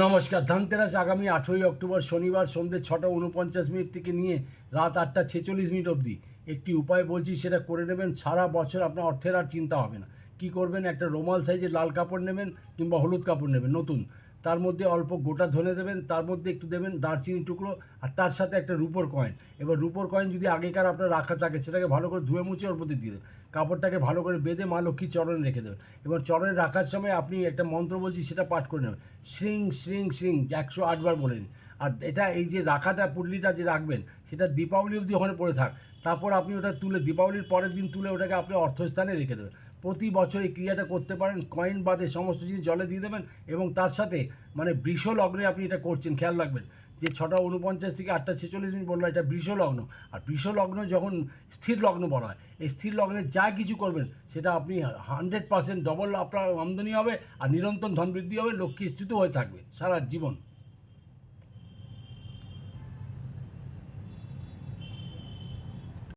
নমস্কার। ধানতেরাস আগামী আঠেরোই অক্টোবর শনিবার সন্ধ্যে ছটা উনপঞ্চাশ মিনিট থেকে নিয়ে রাত আটটা ছেচল্লিশ মিনিট অবধি। একটি উপায় বলছি, সেটা করে নেবেন। সারা বছর আপনার অর্থের আর চিন্তা হবে না। কি করবেন? একটা রোমাল সাইজের লাল কাপড় নেবেন কিংবা হলুদ কাপড় নেবেন, নতুন। তার মধ্যে অল্প গোটা ধনে দেবেন, তার মধ্যে একটু দেবেন দারচিনি টুকরো আর তার সাথে একটা রুপোর কয়েন। এবার রুপোর কয়েন যদি আগেকার আপনার রাখা থাকে, সেটাকে ভালো করে ধুয়ে মুছে ওর দিয়ে দেবেন। কাপড়টাকে ভালো করে বেঁধে মা লক্ষ্মী চরণে রেখে দেবেন। এবার চরণে রাখার সময় আপনি একটা মন্ত্র বলছি, সেটা পাঠ করে নেবেন। শ্রিং শ্রিং শ্রিং, একশো আটবার বলে নিন। আর এটা এই যে রাখাটা পুটলিটা যে রাখবেন, সেটা দীপাবলি অবধি ওখানে পড়ে থাক। তারপর আপনি ওটা তুলে, দীপাবলির পরের দিন তুলে ওটাকে আপনি অর্থস্থানে রেখে দেবেন। প্রতি বছর এই ক্রিয়াটা করতে পারেন, কয়েন বাদে সমস্ত জিনিস জলে দিয়ে দেবেন এবং তার সাথে মানে বৃষ লগ্নে আপনি এটা করছেন, খেয়াল রাখবেন। যে ছটা উনপঞ্চাশ থেকে আটটা ছেচল্লিশ মিনিট বলল এটা বৃষ লগ্ন। আর বৃষ লগ্ন যখন স্থির লগ্ন বলা হয়, এই স্থির লগ্নে যা কিছু করবেন, সেটা আপনি হান্ড্রেড পার্সেন্ট ডবল আপনার আমদানি হবে আর নিরন্তর ধন বৃদ্ধি হবে, লক্ষ্মী স্থিত হয়ে থাকবে সারা জীবন।